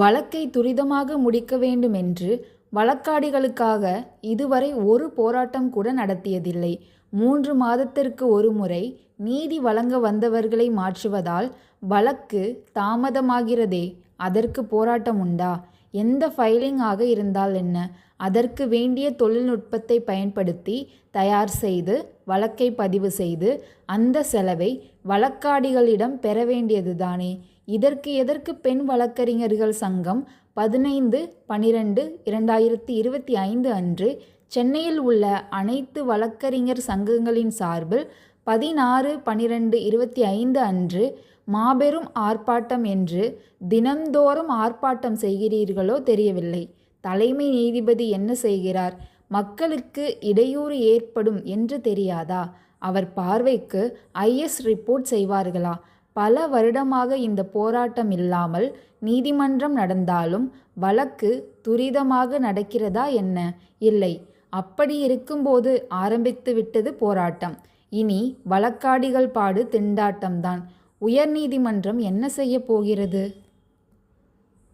வழக்கை துரிதமாக முடிக்க வேண்டும் என்று வழக்காடிகளுக்காக இதுவரை ஒரு போராட்டம் கூட நடத்தியதில்லை. மூன்று மாதத்திற்கு ஒரு முறை நீதி வழங்க வந்தவர்களை மாற்றுவதால் வழக்கு தாமதமாகிறதே அதற்கு போராட்டம் உண்டா? எந்த ஃபைலிங் ஆக இருந்தால் என்ன? அதற்கு வேண்டிய தொழில்நுட்பத்தை பயன்படுத்தி தயார் செய்து வழக்கை பதிவு செய்து அந்த செலவை வழக்காடிகளிடம் பெற வேண்டியது தானே. இதற்கு எதற்கு பெண் வழக்கறிஞர்கள் சங்கம் பதினைந்து பனிரெண்டு இரண்டாயிரத்தி இருபத்தி ஐந்து அன்று சென்னையில் உள்ள அனைத்து வழக்கறிஞர் சங்கங்களின் சார்பில் பதினாறு பனிரெண்டு இருபத்தி ஐந்து அன்று மாபெரும் ஆர்ப்பாட்டம் என்று தினந்தோறும் ஆர்ப்பாட்டம் செய்கிறீர்களோ தெரியவில்லை. தலைமை நீதிபதி என்ன செய்கிறார்? மக்களுக்கு இடையூறு ஏற்படும் என்று தெரியாதா? அவர் பார்வைக்கு ஐஎஸ் ரிப்போர்ட் செய்வார்களா? பல வருடமாக இந்த போராட்டம் இல்லாமல் நீதிமன்றம் நடந்தாலும் வழக்கு துரிதமாக நடக்கிறதா என்ன? இல்லை. அப்படி இருக்கும்போது ஆரம்பித்து விட்டது போராட்டம். இனி வழக்காடிகள் பாடு திண்டாட்டம்தான் உயர்நீதிமன்றம் உயர் நீதிமன்றம் என்ன செய்யப் போகிறது?